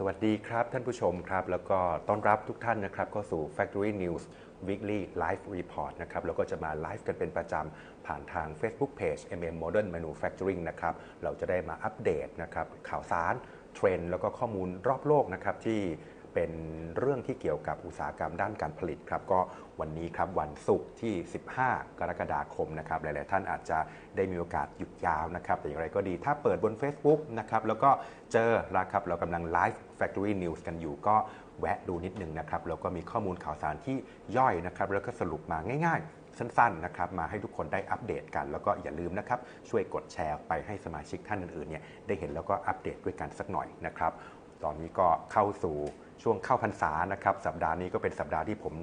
สวัสดีครับท่านผู้ชมครับ แล้วก็ต้อนรับทุกท่านนะครับเข้าสู่ Factory News Weekly Live Report นะครับแล้วก็จะมาไลฟ์กันเป็นประจำผ่านทาง Facebook Page MM Modern Manufacturing นะครับเราจะได้มาอัปเดตนะครับข่าวสารเทรนด์แล้วก็ข้อมูลรอบโลกนะครับที่เป็นเรื่องที่เกี่ยวกับอุตสาหกรรมด้านการผลิตครับก็วันนี้ครับวันศุกร์ที่ 15 กรกฎาคมนะครับหลาย ๆ ท่านอาจจะได้มีโอกาสหยุดยาวนะครับแต่อย่างไรก็ดีถ้าเปิดบน Facebook นะครับแล้วก็เจอแล้วครับเรากำลังไลฟ์ Factory News กันอยู่ก็แวะดูนิดนึงนะครับแล้วก็มีข้อมูลข่าวสารที่ย่อยนะครับแล้วก็สรุปมาง่าย ๆ สั้นๆนะครับมาให้ทุกคนได้อัปเดตกัน แล้วก็อย่าลืมนะครับช่วยกดแชร์ไปให้สมาชิกท่านอื่นๆเนี่ยได้เห็นแล้วก็อัปเดตด้วยกันสักหน่อยนะครับตอนนี้ก็เข้าสู่ช่วงเข้าพรรษานะครับสัปดาห์นี้ก็เป็นสัปดาห์ที่ผม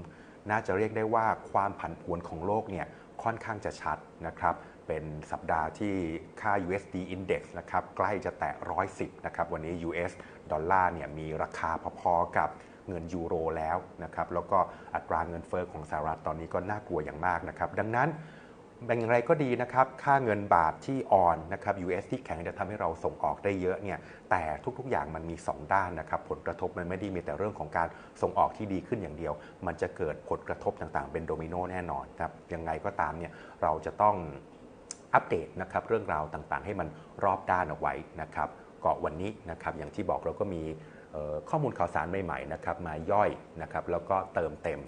น่าจะเรียกได้ว่าความผันผวนของโลกเนี่ย ค่อนข้างจะชัดนะครับเป็นสัปดาห์ที่ค่า USD Index นะครับใกล้จะแตะ 110 นะครับ วันนี้ US ดอลลาร์เนี่ยมีราคาพอๆกับเงินยูโรแล้วนะครับ แล้วก็อัตราเงินเฟอ้อของสหรัฐตอนนี้ก็น่ากลัวอย่างมากนะครับ ดังนั้นเป็น อย่างไรก็ดีนะครับ ค่าเงินบาทที่อ่อนนะครับ US ที่แข็งจะทำให้เราส่งออกได้เยอะเนี่ย แต่ทุกๆอย่างมันมี 2 ด้านนะครับ ผลกระทบมันไม่ได้มีแต่เรื่องของการส่งออกที่ดีขึ้นอย่างเดียว มันจะเกิดผลกระทบต่างๆ เป็นโดมิโนแน่นอนครับ ยังไงก็ตามเนี่ย เราจะต้องอัปเดตนะครับเรื่องราวต่างๆ ให้มันรอบด้านเอาไว้นะครับ ก็วันนี้นะครับอย่างที่บอกเราก็มีข้อมูลข่าวสารใหม่ๆนะครับมาย่อยนะครับแล้วก็เติมเต็ม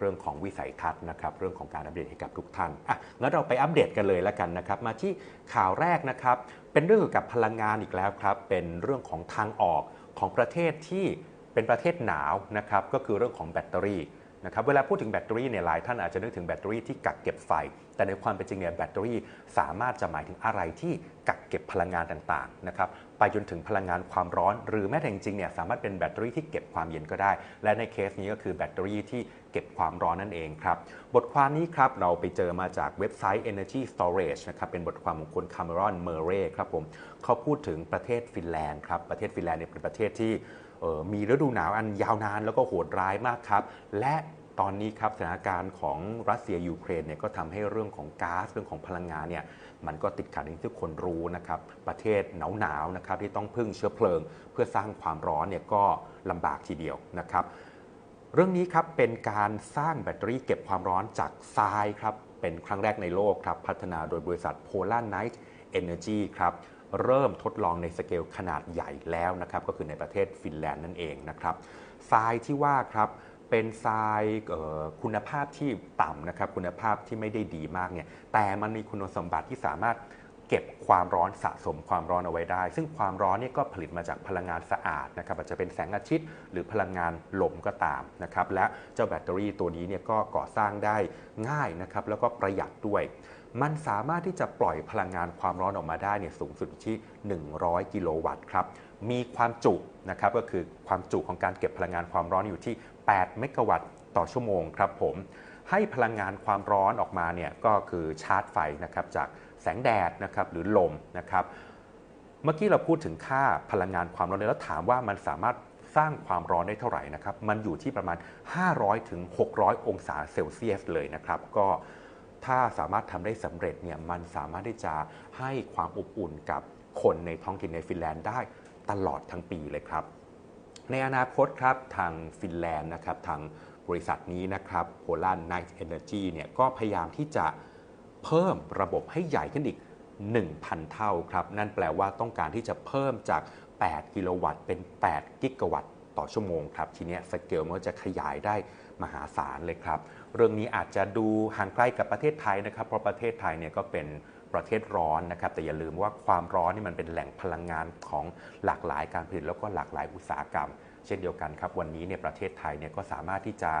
เรื่องของวิสัยทัศน์นะครับเรื่องของการอัปเดตให้กับทุกท่านอะงั้นเราไปอัปเดตกันเลยแล้วกันนะครับมาที่ข่าวแรกนะครับเป็นเรื่องเกี่ยวกับพลังงานอีกแล้วครับเป็นเรื่องของทางออกของประเทศที่เป็นประเทศหนาวนะครับก็คือเรื่องของแบตเตอรี่นะครับเวลาพูดถึงแบตเตอรี่เนี่ยหลายท่านอาจจะนึกถึงแบตเตอรี่ที่กักเก็บไฟ แต่ในความเป็นจริงเนี่ยแบตเตอรี่สามารถจะหมายถึงอะไรที่กักเก็บพลังงานต่างๆนะครับไปจนถึงพลังงานความร้อน หรือแม้แต่จริงเนี่ยสามารถเป็นแบตเตอรี่ที่เก็บความเย็นก็ได้ และในเคสนี้ก็คือแบตเตอรี่ที่เก็บความร้อนนั่นเองครับ บทความนี้ครับเราไปเจอมาจากเว็บไซต์ Energy Storage นะครับเป็นบทความของคุณคาร์เมรอนเมเร่ครับผมเขาพูดถึงประเทศฟินแลนด์ครับประเทศฟินแลนด์เนี่ยเป็นประเทศที่มีฤดูหนาวอันยาวนานแล้วก็โหดร้ายมากครับ และตอนนี้ครับสถานการณ์ของรัสเซียยูเครนเนี่ยก็ทำให้เรื่องของก๊าซเรื่องของพลังงานเนี่ยมันก็ติดขัดอย่างที่ทุกคนรู้นะครับประเทศหนาวๆนะครับที่ต้องพึ่งเชื้อเพลิง เพื่อสร้างความร้อนเนี่ยก็ลำบากทีเดียวนะครับ เรื่องนี้ครับเป็นการสร้างแบตเตอรี่เก็บความร้อนจากทรายครับเป็นครั้งแรกในโลกครับพัฒนาโดยบริษัท Polar Night Energy ครับเริ่มทดลองในสเกลขนาดใหญ่แล้วนะครับก็คือในประเทศฟินแลนด์นั่นเองนะครับทรายที่ว่าครับเป็นทรายคุณภาพที่ต่ำนะครับคุณภาพที่ไม่ได้ดีมากเนี่ยแต่มันมีคุณสมบัติที่สามารถ เก็บความร้อนสะสมความร้อนเอาไว้ได้ ซึ่งความร้อนนี่ก็ผลิตมาจากพลังงานสะอาดนะครับอาจจะเป็นแสงอาทิตย์หรือพลังงานลมก็ตามนะครับและเจ้าแบตเตอรี่ตัวนี้เนี่ยก็ก่อสร้างได้ง่ายนะครับแล้วก็ประหยัดด้วย มันสามารถที่จะปล่อยพลังงานความร้อนออกมาได้เนี่ยสูงสุดที่ 100 กิโลวัตต์ครับมีความจุนะครับก็คือความจุของการเก็บพลังงานความร้อนอยู่ที่ 8 เมกะวัตต์ต่อชั่วโมงครับผมให้พลังงานความร้อนออกมาเนี่ยก็คือชาร์จไฟนะครับจาก แสงแดดนะครับหรือลมนะครับเมื่อกี้เราพูดถึงค่าพลังงานความร้อนแล้วถามว่ามันสามารถสร้างความร้อนได้เท่าไหร่นะครับมันอยู่ที่ประมาณ 500ถึง600 องศาเซลเซียสเลยนะครับก็ถ้าสามารถทำได้สำเร็จเนี่ยมันสามารถที่จะให้ความอบอุ่นกับคนในท้องถิ่นในฟินแลนด์ได้ตลอดทั้งปีเลยครับ ในอนาคตครับทางฟินแลนด์นะครับทางบริษัทนี้นะครับ Polar Night Energy เนี่ยก็พยายามที่จะ เพิ่มระบบให้ใหญ่ขึ้นอีก 1,000 เท่าครับ นั่นแปลว่าต้องการที่จะเพิ่มจาก 8 กิโลวัตต์เป็น 8 กิกะวัตต์ต่อชั่วโมงครับทีนี้สเกลมันจะขยายได้มหาศาลเลยครับ เรื่องนี้อาจจะดูห่างไกลกับประเทศไทยนะครับ เพราะประเทศไทยเนี่ยก็เป็นประเทศร้อนนะครับ แต่อย่าลืมว่าความร้อนนี่มันเป็นแหล่งพลังงานของหลากหลายการผลิตแล้วก็หลากหลายอุตสาหกรรม เช่นเดียวกันครับ วันนี้เนี่ยประเทศไทยเนี่ยก็สามารถที่จะ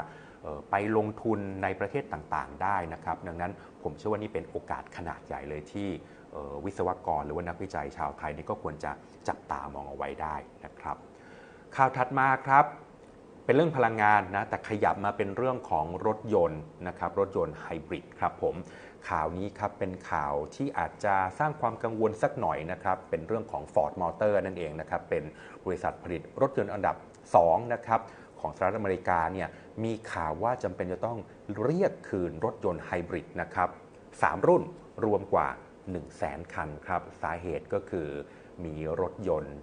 ไปลงทุนในประเทศต่างๆ ได้นะครับ ดังนั้นผมเชื่อว่านี่เป็นโอกาสขนาดใหญ่เลยที่วิศวกรหรือว่านักวิจัยชาวไทยนี่ก็ควรจะจับตามองเอาไว้ได้นะครับ ข่าวถัดมาครับ เป็นเรื่องพลังงานนะ แต่ขยับมาเป็นเรื่องของรถยนต์นะครับรถยนต์ไฮบริดครับผมข่าวนี้ครับเป็นข่าวที่อาจจะสร้างความกังวลสักหน่อยนะครับเป็นเรื่องของ Ford Motor นั่นเองนะครับเป็นบริษัทผลิตรถยนต์อันดับ2นะครับ ของสหรัฐอเมริกาเนี่ยมีข่าวว่าจำเป็นจะต้องเรียกคืนรถยนต์ไฮบริดนะครับ3 รุ่นรวมกว่า 1 0 0 0 0แสนคันครับ สาเหตุก็คือมีรถยนต์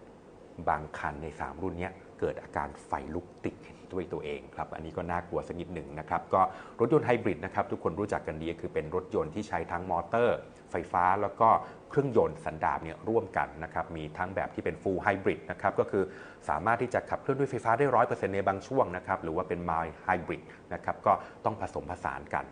บางคันใน 3 รุ่นนี้เกิดอาการไฟลุกติด ด้วยตัวเองครับอันนี้ก็น่ากลัวสักนิดหนึ่งนะครับก็รถยนต์ไฮบริดนะครับทุกคนรู้จักกันดีคือเป็นรถยนต์ที่ใช้ทั้งมอเตอร์ ไฟฟ้าแล้วก็เครื่องยนต์สันดาปเนี่ยร่วมกันนะครับมีทั้งแบบที่เป็นฟูลไฮบริดนะครับก็คือสามารถที่จะขับเคลื่อนด้วยไฟฟ้าได้ร้อยเปอร์เซ็นต์ในบางช่วงนะครับหรือว่าเป็นมายไฮบริดนะครับก็ต้องผสมผสานกัน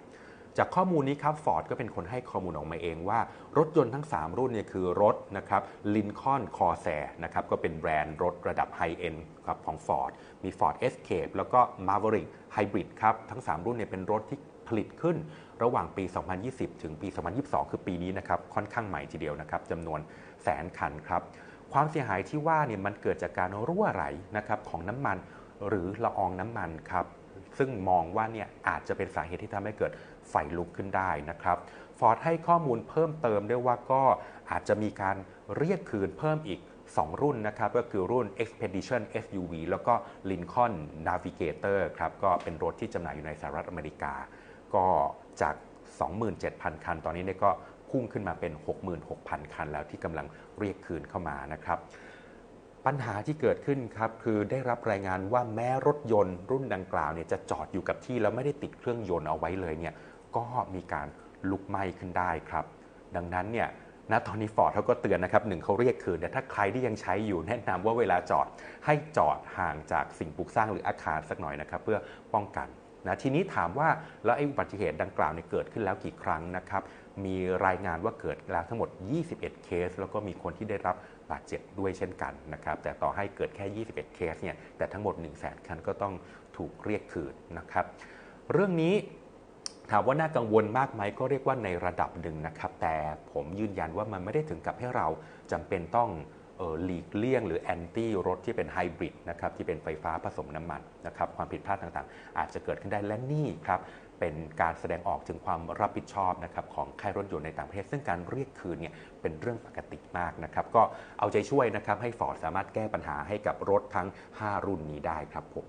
จากข้อมูลนี้ครับฟอร์ดก็เป็นคนให้ข้อมูลออกมาเองว่า รถยนต์ทั้ง 3 รุ่นเนี่ยคือรถนะครับลินคอนคอแซนะครับก็เป็นแบรนด์รถระดับไฮเอ็นครับของ Ford มี Ford Escape แล้วก็ Maverick Hybrid ครับทั้ง 3 รุ่นเนี่ยเป็นรถที่ผลิตขึ้นระหว่างปี 2020 ถึงปี 2022 คือปีนี้นะครับค่อนข้างใหม่ทีเดียวนะครับจำนวนแสนคันครับความเสียหายที่ว่าเนี่ยมันเกิดจากการรั่วไหลนะครับของน้ำมันหรือละอองน้ำมันครับ ซึ่งมองว่าเนี่ยอาจจะเป็นสาเหตุที่ทำให้เกิดไฟลุกขึ้นได้นะครับฟอร์ดให้ข้อมูลเพิ่มเติมด้วยว่าก็อาจจะมีการเรียกคืนเพิ่มอีก 2 รุ่นนะครับ ก็คือรุ่น Expedition SUV แล้วก็ Lincoln Navigator ครับ ก็เป็นรถที่จำหน่ายอยู่ในสหรัฐอเมริกา ก็จาก 27,000 คัน ตอนนี้เนี่ยก็พุ่งขึ้นมาเป็น 66,000 คันแล้วที่กำลังเรียกคืนเข้ามานะครับ ปัญหาที่เกิดขึ้นครับคือได้รับรายงานว่าแม้รถยนต์รุ่นดังกล่าวเนี่ยจะจอดอยู่กับที่แล้วไม่ได้ติดเครื่องยนต์เอาไว้เลยเนี่ยก็มีการลุกไหม้ขึ้นได้ครับ ดังนั้นเนี่ยณตอนนี้ฟอร์ดเขาก็เตือนนะครับหนึ่งเขาเรียกคืนแต่ถ้าใครที่ยังใช้อยู่แนะนำว่าเวลาจอดให้จอดห่างจากสิ่งปลูกสร้างหรืออาคารสักหน่อยนะครับ เพื่อป้องกันนะทีนี้ถามว่าแล้วไอ้อุบัติเหตุดังกล่าวเนี่ยเกิดขึ้นแล้วกี่ครั้งนะครับ มีรายงานว่าเกิดแล้วทั้งหมด 21 เคส แล้วก็มีคนที่ได้รับ บาดเจ็บด้วยเช่นกันนะครับ แต่ต่อให้เกิดแค่ 21 เคสเนี่ย แต่ทั้งหมด 1 0 0 0 0แสนคันก็ต้องถูกเรียกคืนนะครับ เรื่องนี้ถามว่าน่ากังวลมากไหมก็เรียกว่าในระดับหนึ่งนะครับ แต่ผมยืนยันว่ามันไม่ได้ถึงกับให้เราจำเป็นต้องหลีกเลี่ยงหรือแอนตี้รถที่เป็นไฮบริดนะครับที่เป็นไฟฟ้าผสมน้ำมันนะครับความผิดพลาดต่างๆ อาจจะเกิดขึ้นได้และนี่ครับ เป็นการแสดงออกถึงความรับผิดชอบนะครับของค่ายรถยนต์ในต่างประเทศ ซึ่งการเรียกคืนเนี่ยเป็นเรื่องปกติมากนะครับก็เอาใจช่วยนะครับให้ฟอร์ดสามารถแก้ปัญหาให้กับรถทั้ง 5 รุ่นนี้ได้ครับผม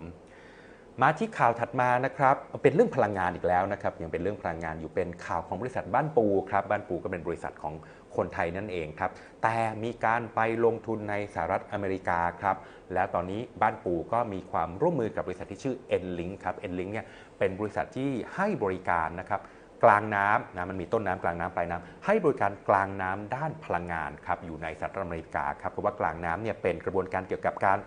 มาที่ข่าวถัดมานะครับเป็นเรื่องพลังงานอีกแล้วนะครับยังเป็นเรื่องพลังงานอยู่เป็นข่าวของบริษัทบ้านปูครับบ้านปูก็เป็นบริษัทของคนไทยนั่นเองครับแต่มีการไปลงทุนในสหรัฐอเมริกาครับแล้วตอนนี้บ้านปูก็มีความร่วมมือกับบริษัทที่ชื่อ Enlink ครับ Enlink เนี่ยเป็นบริษัทที่ให้บริการนะครับกลางน้ำนะมันมีต้นน้ำกลางน้ำปลายน้ำให้บริการกลางน้ำด้านพลังงานครับอยู่ในสหรัฐอเมริกาครับเพราะว่ากลางน้ำเนี่ยเป็นกระบวนการเกี่ยวกับการ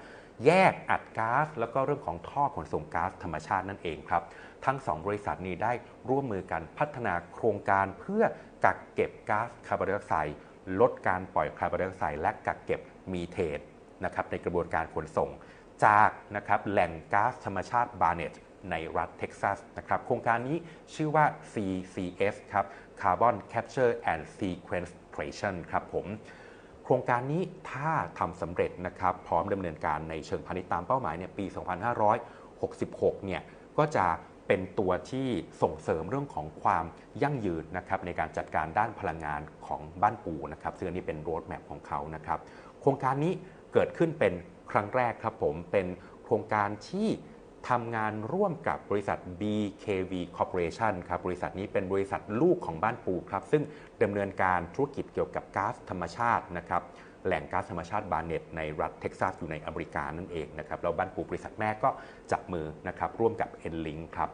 แยกอัดก๊าซแล้วก็เรื่องของท่อขนส่งก๊าซธรรมชาตินั่นเองครับ ทั้ง 2 บริษัทนี้ได้ร่วมมือกันพัฒนาโครงการเพื่อกักเก็บก๊าซคาร์บอนไดออกไซด์ลดการปล่อยคาร์บอนไดออกไซด์และกักเก็บมีเทนนะครับในกระบวนการขนส่ง จากนะครับแหล่งก๊าซธรรมชาติบาร์เนตในรัฐเท็กซัสนะครับโครงการนี้ชื่อว่า CCS ครับ Carbon Capture and Sequestration ครับผม โครงการนี้ถ้าทำสำเร็จนะครับพร้อมดำเนินการในเชิงพาณิชย์ตามเป้าหมายเนี่ยปี 2566 เนี่ยก็จะเป็นตัวที่ส่งเสริมเรื่องของความยั่งยืนนะครับในการจัดการด้านพลังงานของบ้านปูนะครับซึ่งอันนี้เป็นโรดแมพของเขานะครับโครงการนี้เกิดขึ้นเป็นครั้งแรกครับผมเป็นโครงการที่ ทำงานร่วมกับบริษัท BKV Corporation ครับบริษัทนี้เป็นบริษัทลูกของบ้านปูครับ ซึ่งดำเนินการธุรกิจเกี่ยวกับก๊าซธรรมชาตินะครับแหล่งก๊าซธรรมชาติบาเน็ตในรัฐเท็กซัสอยู่ในอเมริกานั่นเองนะครับแล้วบ้านปูบริษัทแม่ก็จับมือนะครับร่วมกับ Enlink ครับ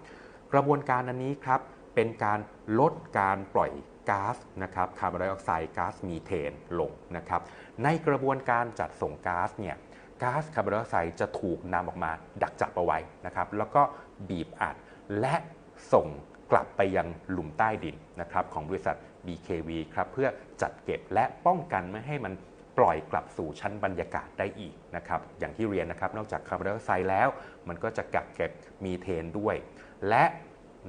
กระบวนการอันนี้ครับเป็นการลดการปล่อยก๊าซนะครับคาร์บอนไดออกไซด์ก๊าซมีเทนลงนะครับในกระบวนการจัดส่งก๊าซเนี่ย ก๊าซคาร์บอนไดออกไซด์จะถูกนำออกมาดักจับเอาไว้นะครับแล้วก็บีบอัดและส่งกลับไปยังหลุมใต้ดินนะครับของบริษัท BKV ครับเพื่อจัดเก็บและป้องกันไม่ให้มันปล่อยกลับสู่ชั้นบรรยากาศได้อีกนะครับอย่างที่เรียนนะครับนอกจากคาร์บอนไดออกไซด์แล้ว มันก็จะกักเก็บมีเทนด้วย และ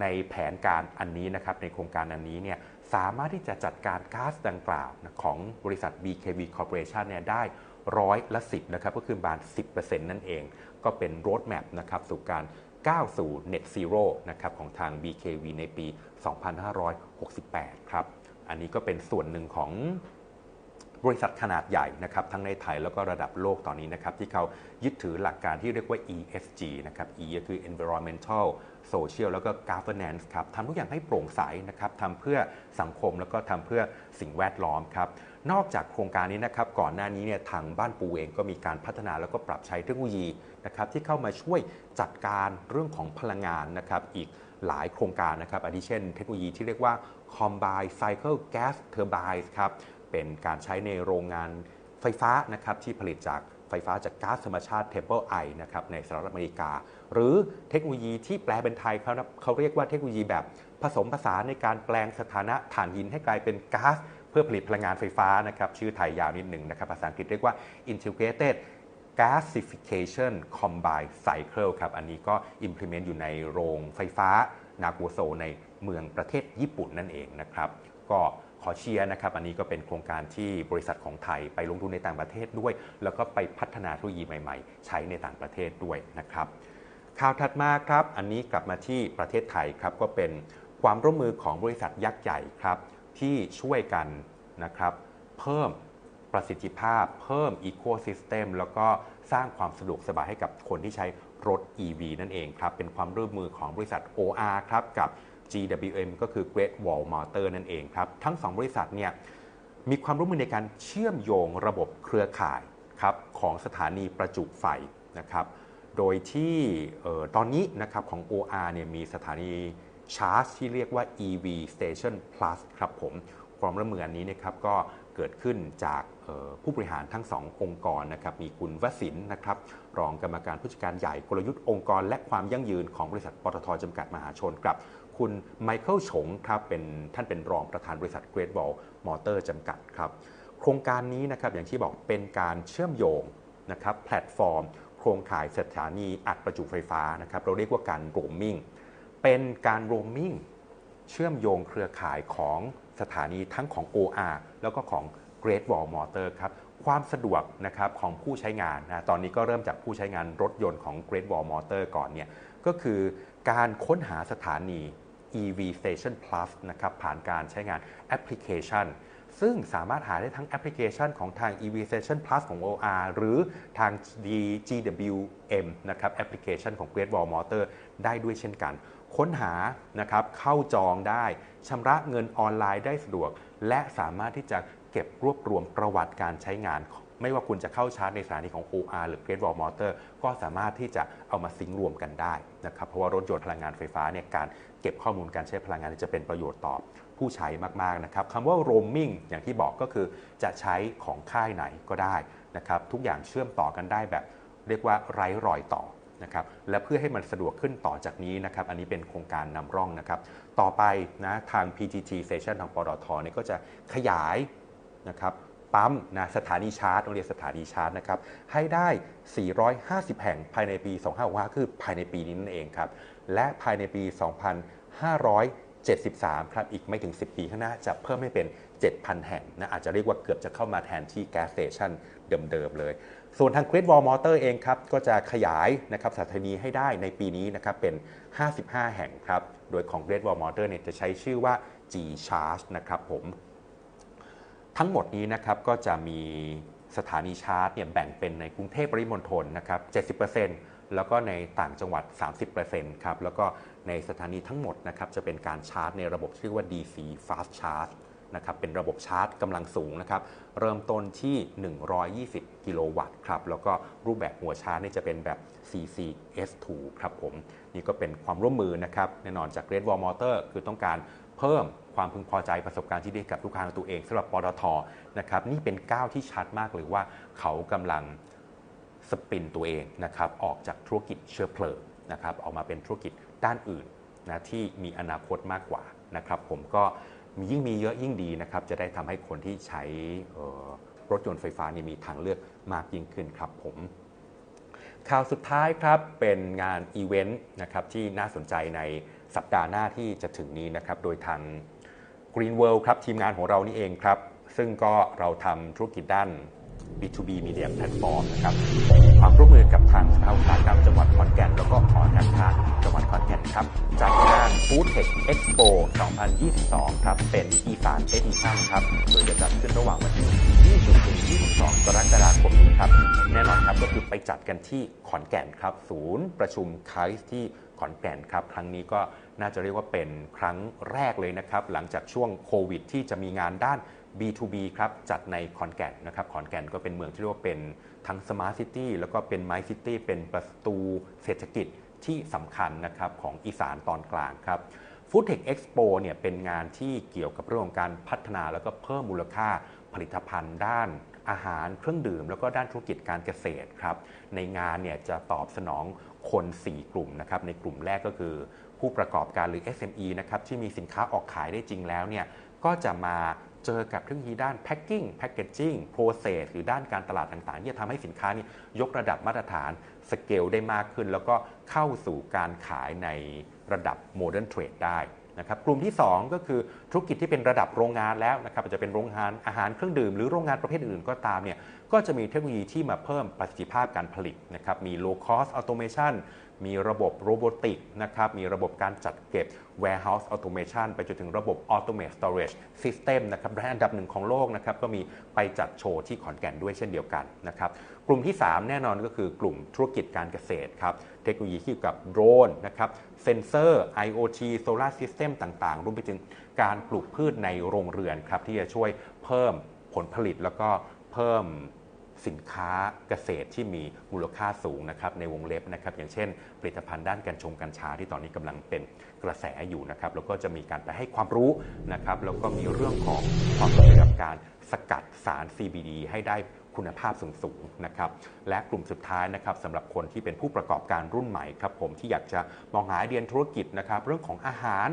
ในแผนการอันนี้นะครับในโครงการอันนี้เนี่ยสามารถที่จะจัดการก๊าซดังกล่าวของบริษัท BKV Corporation เนี่ยได้ ร้อยละ 10 นะครับ ก็คือบาน10%นั่นเอง ก็เป็นโรดแมพนะครับสู่การก้าวสู่ Net Zero นะครับของทาง BKV ในปี 2568 ครับ อันนี้ก็เป็นส่วนหนึ่งของบริษัทขนาดใหญ่นะครับทั้งในไทยแล้วก็ระดับโลกตอนนี้นะครับที่เขายึดถือหลักการที่เรียกว่า ESG นะครับ E ก็คือ environmental social แล้วก็ governance ครับทำทุกอย่างให้โปร่งใสนะครับทำเพื่อสังคมแล้วก็ทำเพื่อสิ่งแวดล้อมครับ นอกจากโครงการนี้นะครับก่อนหน้านี้เนี่ยทางบ้านปูเองก็มีการพัฒนาแล้วก็ปรับใช้เทคโนโลยีนะครับที่เข้ามาช่วยจัดการเรื่องของพลังงานนะครับอีกหลายโครงการนะครับอาทิเช่นเทคโนโลยีที่เรียกว่า Combined Cycle Gas Turbines ครับเป็นการใช้ในโรงงานไฟฟ้านะครับที่ผลิตจากไฟฟ้าจากก๊าซธรรมชาติ Temple I นะครับในสหรัฐอเมริกา หรือเทคโนโลยีที่แปลเป็นไทยเขาเขาเรียกว่าเทคโนโลยีแบบผสมผสานในการแปลงสถานะถ่านหินให้กลายเป็นก๊าซ พื่อผลิตพลังงานไฟฟ้านะครับชื่อไทยยาวนิดหนึ่งนะครับภาษาอังกฤษเรียกว่า integrated gasification combined cycle ครับ อันนี้ก็ implement อยู่ในโรงไฟฟ้า นากัวโซในเมืองประเทศญี่ปุ่นนั่นเองนะครับ ก็ขอเชียร์นะครับ อันนี้ก็เป็นโครงการที่บริษัทของไทยไปลงทุนในต่างประเทศด้วย แล้วก็ไปพัฒนาเทคโนโลยีใหม่ๆ ใช้ในต่างประเทศด้วยนะครับ ข่าวถัดมาครับ อันนี้กลับมาที่ประเทศไทยครับ ก็เป็นความร่วมมือของบริษัทยักษ์ใหญ่ครับ ที่ช่วยกันนะครับ เพิ่มประสิทธิภาพ เพิ่มอีโคซิสเต็มแล้วก็สร้างความสะดวกสบายให้กับคนที่ใช้รถ EV นั่นเองครับ เป็นความร่วมมือของบริษัท OR ครับกับ GWM ก็คือ Great Wall Motor นั่นเองครับ ทั้ง 2 บริษัทเนี่ยมีความร่วมมือในการเชื่อมโยงระบบเครือข่ายครับของสถานีประจุไฟนะครับ โดยที่ตอนนี้นะครับของ OR เนี่ยมีสถานี ชาร์จที่เรียกว่า EV Station Plus ครับผมความร่วมมืออันนี้นะครับก็เกิดขึ้นจากผู้บริหารทั้ง2ององค์กรนะครับมีคุณวสินนะครับรองกรรมการผู้จัดการใหญ่กลยุทธ์องค์กร และความยั่งยืนของบริษัทปตทจำกัดมหาชนกับคุณไมเคิลฉงครับเป็นท่านเป็นรองประธานบริษัท Great Wall Motor จำกัดครับโครงการนี้นะครับอย่างที่บอกเป็นการเชื่อมโยงนะครับแพลตฟอร์ม โครงข่ายสถานีอัดประจุไฟฟ้านะครับเราเรียกว่าการโรมมิ่ง เป็นการโรมมิ่งเชื่อมโยงเครือข่ายของสถานีทั้งของ OR แล้วก็ของ Great Wall Motor ครับความสะดวกนะครับของผู้ใช้งานนะตอนนี้ก็เริ่มจากผู้ใช้งานรถยนต์ของ Great Wall Motor ก่อนเนี่ยก็คือการค้นหาสถานี EV Station Plus นะครับผ่านการใช้งานแอปพลิเคชัน ซึ่งสามารถหาได้ทั้งแอปพลิเคชันของทาง EV Station Plus ของ OR หรือทาง GWM นะครับแอปพลิเคชันของ Great Wall Motor ได้ด้วยเช่นกัน ค้นหานะครับเข้าจองได้ชำระเงินออนไลน์ได้สะดวก และสามารถที่จะเก็บรวบรวมประวัติการใช้งาน ไม่ว่าคุณจะเข้าชาร์จในสถานีของ OR หรือ Great Wall Motor ก็สามารถที่จะเอามาซิงรวมกันได้นะครับเพราะว่ารถยนต์พลังงานไฟฟ้าเนี่ยการเก็บข้อมูลการใช้พลังงานจะเป็นประโยชน์ต่อผู้ใช้มากๆนะครับคำว่า roaming อย่างที่บอกก็คือจะใช้ของค่ายไหนก็ได้นะครับทุกอย่างเชื่อมต่อกันได้แบบ เรียกว่าไร้รอยต่อ นะครับและเพื่อให้มันสะดวกขึ้นต่อจากนี้นะครับอันนี้เป็นโครงการนำร่องนะครับต่อไปนะทาง PTT Station ทางปตทเนี่ยก็จะขยายนะครับปั๊มนะสถานีชาร์จโรงเรียนสถานีชาร์จนะครับให้ได้ 450 แห่งภายในปี 2565คือภายในปีนี้นั่นเองครับและภายในปี 2573 ครับอีกไม่ถึง 10 ปีข้างหน้าจะเพิ่มให้เป็น 7,000 แห่งนะอาจจะเรียกว่าเกือบจะเข้ามาแทนที่แก๊สสเตชันเดิมๆเลย ส่วนทาง Great Wall Motor เองครับก็จะขยายนะครับสถานีให้ได้ในปีนี้นะครับเป็น 55 แห่งครับ โดยของ Great Wall Motor เนี่ยจะใช้ชื่อว่า G Charge นะครับผมทั้งหมดนี้นะครับก็จะมีสถานีชาร์จเนี่ยแบ่งเป็นในกรุงเทพปริมณฑลนะครับ 70%แล้วก็ในต่างจังหวัด 30%ครับแล้วก็ในสถานีทั้งหมดนะครับจะเป็นการชาร์จในระบบชื่อว่า DC Fast Charge นะครับเป็นระบบชาร์จกำลังสูงนะครับเริ่มต้นที่ 120 กิโลวัตต์ครับแล้วก็รูปแบบหัวชาร์จนี่จะเป็นแบบ CCS2 ครับผมนี่ก็เป็นความร่วมมือนะครับแน่นอนจาก Great Wall Motor คือต้องการเพิ่มความพึงพอใจประสบการณ์ที่ได้กับลูกค้าของตัวเองสำหรับปตทนะครับนี่เป็นก้าวที่ชัดมากเลยว่าเขากำลังสปินตัวเองนะครับออกจากธุรกิจเชื้อเพลิงนะครับออกมาเป็นธุรกิจด้านอื่นนะที่มีอนาคตมากกว่านะครับผมก็ มียิ่งมีเยอะยิ่งดีนะครับ จะได้ทำให้คนที่ใช้รถยนต์ไฟฟ้านี่มีทางเลือกมากยิ่งขึ้นครับผมข่าวสุดท้ายครับเป็นงานอีเวนต์นะครับที่น่าสนใจในสัปดาห์หน้าที่จะถึงนี้นะครับ โดยทาง Green World ครับทีมงานของเรานี่เองครับ ซึ่งก็เราทำธุรกิจด้าน B2B Media Platform นะครับความร่วมมือกับทางสภาอุตสาหกรรมจังหวัดขอนแก่น แล้วก็หอการค้าจังหวัดขอนแก่นครับจัดงาน Food Tech Expo 2022 ครับ เป็นอีสานเอดิชั่นครับ โดยจะจัดขึ้นระหว่างวันที่ 20 ถึง 22 กรกฎาคมนี้ครับ แน่นอนครับก็คือไปจัดกันที่ขอนแก่นครับ ศูนย์ประชุมไคส์ที่ขอนแก่นครับ ครั้งนี้ก็น่าจะเรียกว่าเป็นครั้งแรกเลยนะครับ หลังจากช่วงโควิด ที่จะมีงานด้าน B2B ครับจัดในขอนแก่นนะครับขอนแก่นก็เป็นเมืองที่เรียกว่าเป็นทั้งสมาร์ทซิตี้แล้วก็เป็นไมซิตี้เป็นประตูเศรษฐกิจที่สำคัญนะครับของอีสานตอนกลางครับ Food Tech Expo เนี่ยเป็นงานที่เกี่ยวกับเรื่องของการพัฒนาแล้วก็เพิ่มมูลค่าผลิตภัณฑ์ด้านอาหารเครื่องดื่ม แล้วก็ด้านธุรกิจการเกษตรครับในงานเนี่ยจะตอบสนองคน 4 กลุ่มนะครับในกลุ่มแรกก็คือ ผู้ประกอบการหรือ SME นะครับที่มีสินค้าออกขายได้จริงแล้วเนี่ยก็จะมา เจอกับเทคโนโลยีด้าน packing packaging process หรือด้านการตลาดต่างๆที่จะทำให้สินค้านี่ยกระดับมาตรฐานสเกลได้มากขึ้น แล้วก็เข้าสู่การขายในระดับ modern trade ได้นะครับกลุ่มที่ 2 ก็คือธุรกิจที่เป็นระดับโรงงานแล้วนะครับอาจจะเป็นโรงงานอาหารเครื่องดื่มหรือโรงงานประเภทอื่นก็ตามเนี่ยก็จะมีเทคโนโลยีที่มาเพิ่มประสิทธิภาพการผลิตนะครับมี low cost automation มีระบบโรบอติกนะครับ มีระบบการจัดเก็บ warehouse automation ไปจนถึงระบบ automate storage system นะครับแบรนด์อันดับหนึ่งของโลกนะครับ ก็มีไปจัดโชว์ที่ขอนแก่นด้วยเช่นเดียวกันนะครับ กลุ่มที่ 3 แน่นอนก็คือกลุ่มธุรกิจการเกษตรครับ เทคโนโลยีเกี่ยวกับโดรนนะครับ เซนเซอร์ IoT Solar System ต่างๆ รวมไปถึงการปลูกพืชในโรงเรือนครับ ที่จะช่วยเพิ่มผลผลิตแล้วก็เพิ่ม สินค้าเกษตรที่มีมูลค่าสูงนะครับในวงเล็บนะครับอย่างเช่น ผลิตภัณฑ์ด้านกัญชงกัญชาที่ตอนนี้กำลังเป็นกระแสอยู่นะครับแล้วก็จะมีการไปให้ความรู้นะครับแล้วก็มีเรื่องของความเกี่ยวกับการสกัดสาร CBD ให้ได้คุณภาพสูงๆนะครับ และกลุ่มสุดท้ายนะครับสำหรับคนที่เป็นผู้ประกอบการรุ่นใหม่ครับผมที่อยากจะมองหาเดียนธุรกิจนะครับ เรื่องของอาหาร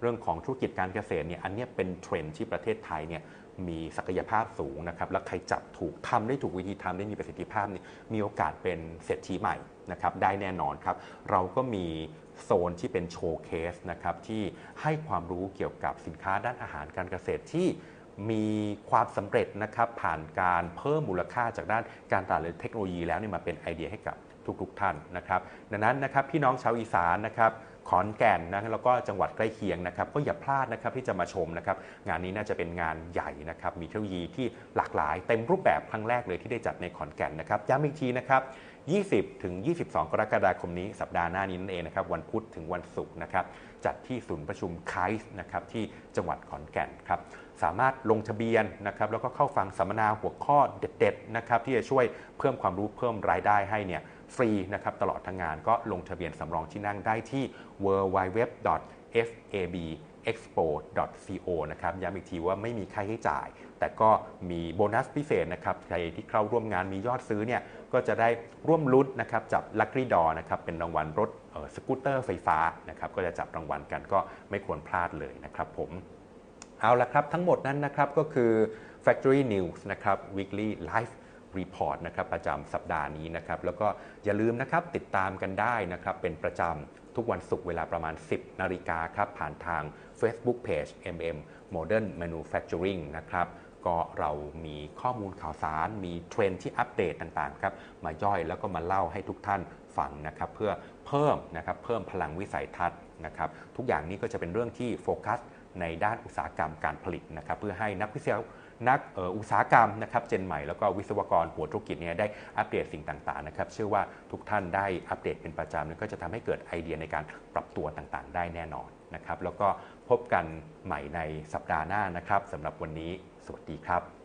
เรื่องของธุรกิจการเกษตรเนี่ยอันนี้เป็นเทรนด์ที่ประเทศไทยเนี่ย มีศักยภาพสูงนะครับและใครจับถูกทำได้ถูกวิธีทำได้มีประสิทธิภาพนี่มีโอกาสเป็นเศรษฐีใหม่นะครับได้แน่นอนครับเราก็มีโซนที่เป็นโชว์เคสนะครับที่ให้ความรู้เกี่ยวกับสินค้าด้านอาหารการเกษตรที่มีความสำเร็จนะครับผ่านการเพิ่มมูลค่าจากด้านการตลาดและเทคโนโลยีแล้วนี่มาเป็นไอเดียให้กับทุกๆท่านนะครับ ดังนั้นนะครับพี่น้องชาวอีสานนะครับ ขอนแก่นนะแล้วก็จังหวัดใกล้เคียงนะครับก็อย่าพลาดนะครับที่จะมาชมนะครับงานนี้น่าจะเป็นงานใหญ่นะครับมีเทคโนโลยีที่หลากหลายเต็มรูปแบบครั้งแรกเลยที่ได้จัดในขอนแก่นนะครับย้ำอีกทีนะครับ20 ถึง 22 กรกฎาคมนี้สัปดาห์หน้านี้นั่นเองนะครับวันพุธถึงวันศุกร์นะครับจัดที่ศูนย์ประชุมไคส์นะครับที่จังหวัดขอนแก่นครับสามารถลงทะเบียนนะครับแล้วก็เข้าฟังสัมมนาหัวข้อเด็ดๆนะครับที่จะช่วยเพิ่มความรู้เพิ่มรายได้ให้เนี่ย ฟรีนะครับตลอดทั้งงานก็ลงทะเบียนสำรองที่นั่งได้ที่ www.fabexpo.co นะครับย้ำอีกทีว่าไม่มีค่าใช้จ่าย แต่ก็มีโบนัสพิเศษนะครับใครที่เข้าร่วมงานมียอดซื้อเนี่ยก็จะได้ร่วมลุ้นนะครับจับลัคกี้ดอนะครับเป็นรางวัลรถสกูตเตอร์ไฟฟ้านะครับก็จะจับรางวัลกันก็ไม่ควรพลาดเลยนะครับผมเอาละครับทั้งหมดนั้นนะครับก็คือ Factory News นะครับ Weekly Live Report นะครับประจำสัปดาห์นี้นะครับแล้วก็อย่าลืมนะครับติดตามกันได้นะครับเป็นประจำทุกวันศุกร์เวลาประมาณ 10 นาฬิกาครับผ่านทาง Facebook Page MM Modern Manufacturing นะครับก็เรามีข้อมูลข่าวสาร มีเทรนที่อัปเดตต่างๆครับมาย่อยแล้วก็มาเล่าให้ทุกท่านฟังนะครับเพื่อเพิ่มนะครับเพิ่มพลังวิสัยทัศน์นะครับทุกอย่างนี้ก็จะเป็นเรื่องที่โฟกัสในด้านอุตสาหกรรมการผลิตนะครับเพื่อให้นักวิทยา นักอุตสาหกรรมนะครับเจนใหม่แล้วก็วิศวกรหัวธุรกิจเนี่ยได้อัปเดตสิ่งต่างๆนะครับเชื่อว่าทุกท่านได้อัปเดตเป็นประจำก็จะทำให้เกิดไอเดียในการปรับตัวต่างๆ ได้แน่นอนนะครับแล้วก็พบกันใหม่ในสัปดาห์หน้านะครับสำหรับวันนี้สวัสดีครับ